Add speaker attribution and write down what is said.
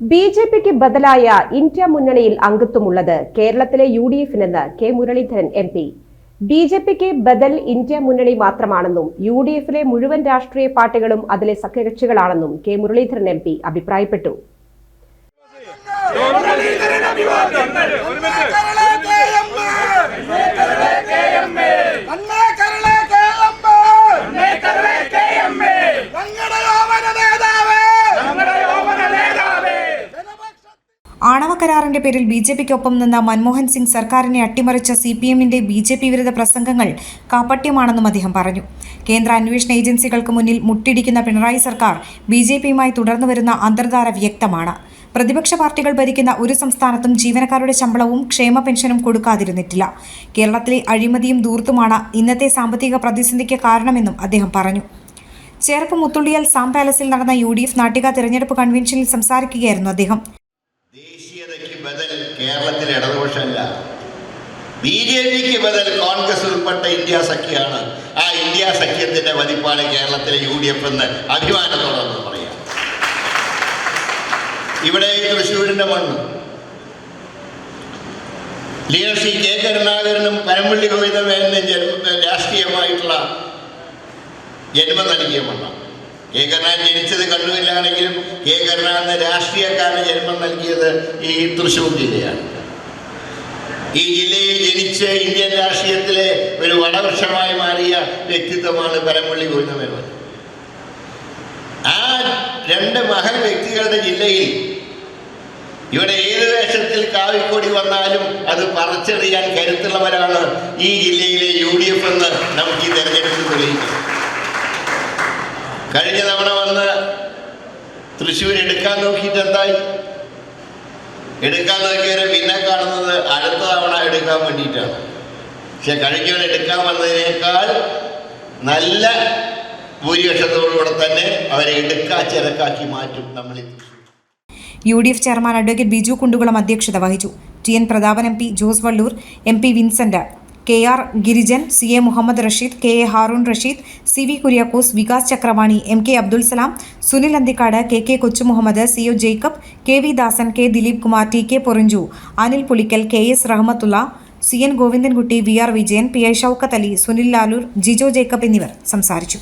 Speaker 1: B J പിക്ക് ബദലായ India മുന്നണിയിൽ അംഗത്വമുള്ളത് കേരളത്തിലെ U D എഫിനെന്ന് K Muraleedharan M P. B J പിക്ക് ബദൽ ഇന്ത്യ മുന്നണി മാത്രമാണെന്നും യു ഡി എഫിലെ മുഴുവൻ രാഷ്ട്രീയ പാർട്ടികളും അതിലെ സഖ്യകക്ഷികളാണെന്നും കെ മുരളീധരൻ എം പി അഭിപ്രായപ്പെട്ടു.
Speaker 2: ആണവ കരാറിന്റെ പേരിൽ ബി ജെ പിക്കൊപ്പം നിന്ന മൻമോഹൻ സിംഗ് സർക്കാരിനെ അട്ടിമറിച്ച സി പി എമ്മിന്റെ ബി ജെ പി വിരുദ്ധ പ്രസംഗങ്ങൾ കാപ്പട്യമാണെന്നും അദ്ദേഹം പറഞ്ഞു. കേന്ദ്ര അന്വേഷണ ഏജൻസികൾക്ക് മുന്നിൽ മുട്ടിടിക്കുന്ന പിണറായി സർക്കാർ ബി ജെ പിയുമായി തുടർന്നു വരുന്ന അന്തർധാര വ്യക്തമാണ്. പ്രതിപക്ഷ പാർട്ടികൾ ഭരിക്കുന്ന ഒരു സംസ്ഥാനത്തും ജീവനക്കാരുടെ ശമ്പളവും ക്ഷേമ പെൻഷനും കൊടുക്കാതിരുന്നിട്ടില്ല. കേരളത്തിലെ അഴിമതിയും ദൂർത്തുമാണ് ഇന്നത്തെ സാമ്പത്തിക പ്രതിസന്ധിക്ക് കാരണമെന്നും അദ്ദേഹം പറഞ്ഞു. ചേർപ്പ് മുത്തുള്ളിയാൽ സാം പാലസിൽ നടന്ന യു ഡി എഫ് നാട്ടിക തെരഞ്ഞെടുപ്പ് കൺവെൻഷനിൽ സംസാരിക്കുകയായിരുന്നു അദ്ദേഹം.
Speaker 3: കേരളത്തിലെ ഇടതുപക്ഷമല്ല. ബി ജെ പിക്ക് ബദൽ കോൺഗ്രസ് ഉൾപ്പെട്ട ഇന്ത്യ സഖ്യമാണ്. ആ ഇന്ത്യ സഖ്യത്തിന്റെ വലിപ്പാണ് കേരളത്തിലെ യു ഡി എഫ് എന്ന് അഭിമാനത്തോടെ പറയാം. ഇവിടെ തൃശ്ശൂരിന്റെ മണ്ണ്. ലീഡർ ശ്രീ കെ കരുണാകരനും പരമ്പള്ളി ഗോവിന്ദമേനും രാഷ്ട്രീയമായിട്ടുള്ള ജന്മം നൽകിയ മണ്ണാണ്. കരുണാകരൻ ജനിച്ചത് കണ്ണൂരിലാണെങ്കിലും എന്ന രാഷ്ട്രീയക്കാരന് ജന്മം നൽകിയത് ഈ തൃശ്ശൂർ ജില്ലയാണ്. ഈ ജില്ലയിൽ ജനിച്ച് ഇന്ത്യൻ രാഷ്ട്രീയത്തിലെ ഒരു വടവൃക്ഷമായി മാറിയ വ്യക്തിത്വമാണ് പരമ്പള്ളി ഗോവിന്ദമേനോൻ ആ രണ്ട് മഹൽ വ്യക്തികളുടെ ജില്ലയിൽ ഇവിടെ ഏത് വേഷത്തിൽ കാവിക്കൊടി വന്നാലും അത് പറിച്ചെറിയാൻ കരുത്തുള്ളവരാണ് ഈ ജില്ലയിലെ യു ഡി എഫ് എന്ന് നമുക്ക് ഈ തെരഞ്ഞെടുപ്പിൽ തെളിയിക്കും. കഴിഞ്ഞ തവണ വന്ന് തൃശ്ശൂർ എടുക്കാൻ നോക്കിയിട്ട് എന്തായി? എടുക്കാൻ നോക്കിയവരെ പിന്നെ കാണുന്നത് അടുത്ത തവണ എടുക്കാൻ വേണ്ടിയിട്ടാണ്. പക്ഷെ കഴിഞ്ഞവൻ എടുക്കാൻ വന്നതിനേക്കാൾ നല്ല ഭൂരിപക്ഷത്തോടുകൂടെ തന്നെ അവരെ എടുക്കാ ചിരക്കാക്കി മാറ്റും നമ്മൾ
Speaker 2: U D F chairman advocate Biju Kundukulam അധ്യക്ഷത വഹിച്ചു. T N Prathapan M P Jose Vallur M P Vincent K R Girijan C A Muhammad Rasheed K A Haroon Rasheed C V Kuriakose Vikas Chakravani M K Abdul Salam Sunil Anthikkad K K Kochumuhammad C O Jacob K V Dasan K Dileep Kumar T K Porinju Anil Pulikkal K S Rahmathulla C N Govindankutty V R Vijayan P I Shoukath Ali Sunil Lalur Jijo Jacob എന്നിവർ സംസാരിച്ചു.